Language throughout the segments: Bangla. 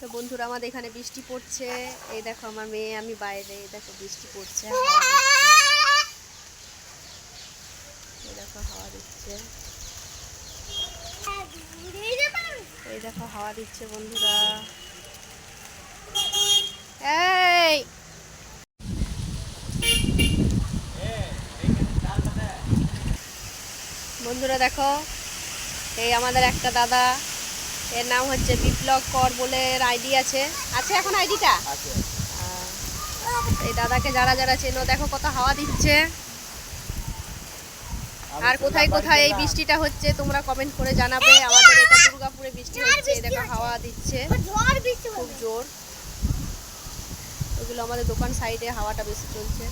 তো বন্ধুরা, আমাদের এখানে বৃষ্টি পড়ছে। এই দেখো আমার মেয়ে, আমি বাইরে। দেখো বৃষ্টি পড়ছে এই দেখো হাওয়া দিচ্ছে। এই দেখো হাওয়া দিচ্ছে বন্ধুরা। এই! বন্ধুরা দেখো, এই আমাদের একটা দাদা। এর নাম হচ্ছে বিপ্লব কর বলে আইডি আছে। আছে এখন আইডিটা? এই দাদাকে যারা যারা চেনো দেখো কত হাওয়া দিচ্ছে। আর কোথায় কোথায় এই বৃষ্টিটা হচ্ছে তোমরা কমেন্ট করে জানাবে। আমাদের এটা দুর্গাপুরে বৃষ্টি হচ্ছে এই দেখো হাওয়া দিচ্ছে। খুব জোর। ওগুলো আমাদের দোকান সাইডে হাওয়াটা বেশি চলছে।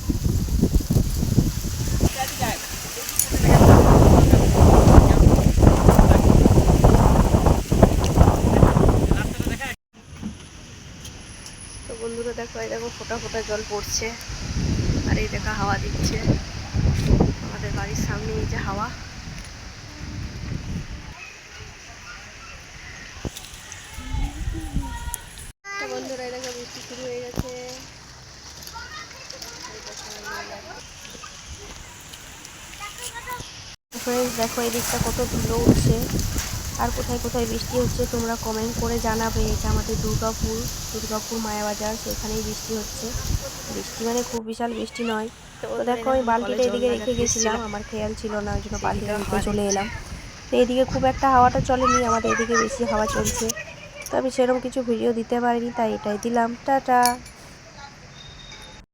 বন্ধুরা দেখো, এই দেখো ফোটা ফোটা জল পড়ছে। আর এই দেখো হাওয়া দিচ্ছে। আমাদের বাড়ির সামনে এই যে হাওয়া। বন্ধুরা বৃষ্টি শুরু হয়ে গেছে। দেখো, এই দিকটা কত ধুলো উঠছে। আর কোথায় কোথায় বৃষ্টি হচ্ছে তোমরা কমেন্ট করে জানাবে। এটা আমাদের দুর্গাপুর দুর্গাপুর মায়াবাজার সেখানেই বৃষ্টি হচ্ছে। বৃষ্টি মানে খুব বিশাল বৃষ্টি নয়। তো দেখো আমি বালতিটা এদিকে রেখে গেছিলাম আমার খেয়াল ছিল না ওই জন্য বালতিটা রেখে চলে এলাম। তো এদিকে খুব একটা হাওয়াটা চলেনি আমাদের এদিকে বেশি হাওয়া চলছে। তো আমি সেরকম কিছু ভিডিও দিতে পারিনি তাই এটাই দিলাম। টাটা!